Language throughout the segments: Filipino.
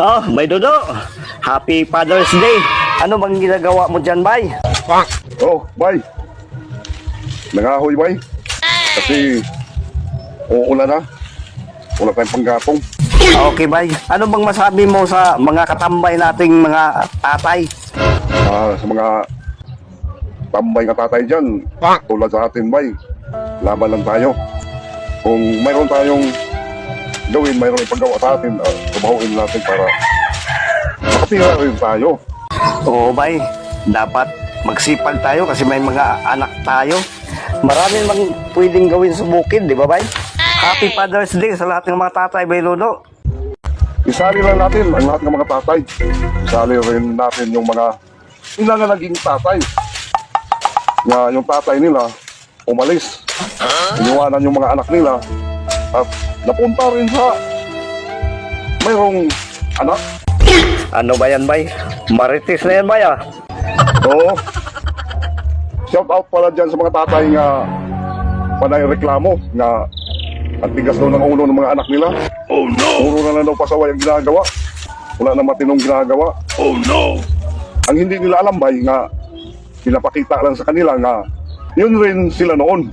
Oh, may Dodo. Happy Father's Day. Ano bang ginagawa mo dyan, bay? Oh, bay. Nangahoy, bay. Kasi, uulan na. Wala tayong panggatong. Okay, bay. Ano bang masabi mo sa mga katambay nating mga tatay? Ah, sa mga tambay nga tatay dyan, tulad sa atin, bay. Laban lang tayo. Kung mayroon tayong gawin, mayroon ipagawa sa atin, uh, tumahuin natin para makatira rin tayo. Oo, bay. Dapat magsipag tayo kasi may mga anak tayo. Marami mang pwedeng gawin sa bukid, di ba, bay? Happy Father's Day sa lahat ng mga tatay, bay Dodo. Isali lang natin ang lahat ng mga tatay. Isali rin natin yung mga ina na naging tatay. Nga yung tatay nila umalis. Iniwanan yung mga anak nila at napunta rin sa mayroong anak. Ano ba yan, bay? Marites na yan, bay, ah. Oo. Shout out pala dyan sa mga tatay nga panay reklamo nga ang tigas daw ng ulo ng mga anak nila. Oh no! Puro na lang daw pasaway ang ginagawa. Wala na matinong ginagawa. Oh no! Ang hindi nila alam bay nga pinapakita lang sa kanila nga yun rin sila noon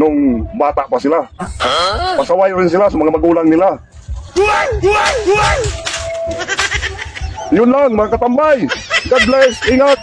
nung bata pa sila. Pasaway rin sila sa mga magulang nila. Yun lang mga katambay. God bless. Ingat.